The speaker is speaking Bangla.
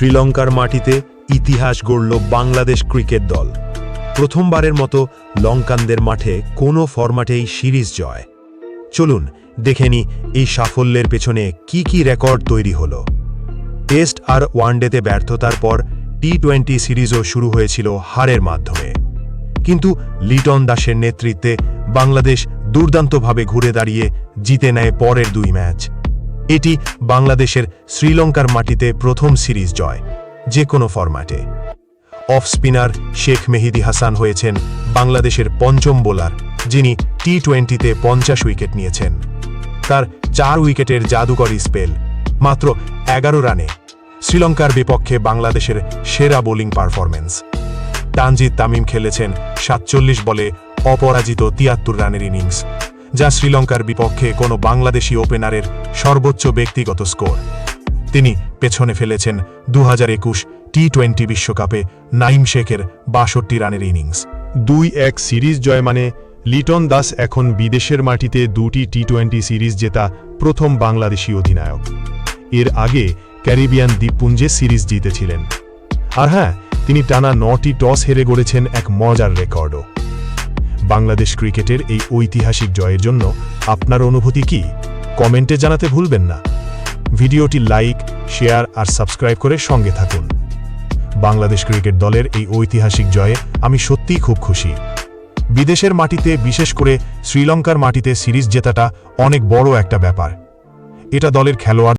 শ্রীলঙ্কার মাটিতে ইতিহাস গড়ল বাংলাদেশ ক্রিকেট দল। প্রথমবারের মতো লঙ্কানদের মাঠে কোনো ফরম্যাটেই সিরিজ জয়। চলুন দেখে নি এই সাফল্যের পেছনে কি কি রেকর্ড তৈরি হলো। টেস্ট আর ওয়ানডেতে ব্যর্থতার পর টি টোয়েন্টি সিরিজও শুরু হয়েছিল হারের মাধ্যমে। কিন্তু লিটন দাসের নেতৃত্বে বাংলাদেশ দুর্দান্তভাবে ঘুরে দাঁড়িয়ে জিতে নেয় পরের দুই ম্যাচ। এটি বাংলাদেশের শ্রীলঙ্কার মাটিতে প্রথম সিরিজ জয় যে কোনো ফরম্যাটে। অফ স্পিনার শেখ মেহিদি হাসান হয়েছেন বাংলাদেশের পঞ্চম বোলার, যিনি টি টোয়েন্টিতে পঞ্চাশ উইকেট নিয়েছেন। তার চার উইকেটের জাদুকরী স্পেল, মাত্র এগারো রানে, শ্রীলঙ্কার বিপক্ষে বাংলাদেশের সেরা বোলিং পারফরমেন্স তানজিদ তামিম খেলেছেন সাতচল্লিশ বলে অপরাজিত তিয়াত্তর রানের ইনিংস। যা শ্রীলঙ্কার বিপক্ষে কোনো বাংলাদেশি ওপেনারের সর্বোচ্চ ব্যক্তিগত স্কোর। তিনি পেছনে ফেলেছেন দু হাজার একুশ টি টোয়েন্টি বিশ্বকাপে নাইম শেখের বাষট্টি রানের ইনিংস। দুই এক সিরিজ জয় মানে লিটন দাস এখন বিদেশের মাটিতে দুটি টি টোয়েন্টি সিরিজ জেতা প্রথম বাংলাদেশি অধিনায়ক। এর আগে ক্যারিবিয়ান দ্বীপপুঞ্জে সিরিজ জিতেছিলেন। আর হ্যাঁ তিনি টানা নটি টস হেরে গড়েছেন এক মজার রেকর্ডও। বাংলাদেশ ক্রিকেটের এই ঐতিহাসিক জয়ের জন্য আপনার অনুভূতি কি? কমেন্টে জানাতে ভুলবেন না। ভিডিওটি লাইক, শেয়ার আর সাবস্ক্রাইব করে সঙ্গে থাকুন। বাংলাদেশ ক্রিকেট দলের এই ঐতিহাসিক জয়ে আমি সত্যিই খুব খুশি। বিদেশের মাটিতে, বিশেষ করে শ্রীলঙ্কার মাটিতে সিরিজ জেতাটা অনেক বড় একটা ব্যাপার। এটা দলের খেলোয়াড়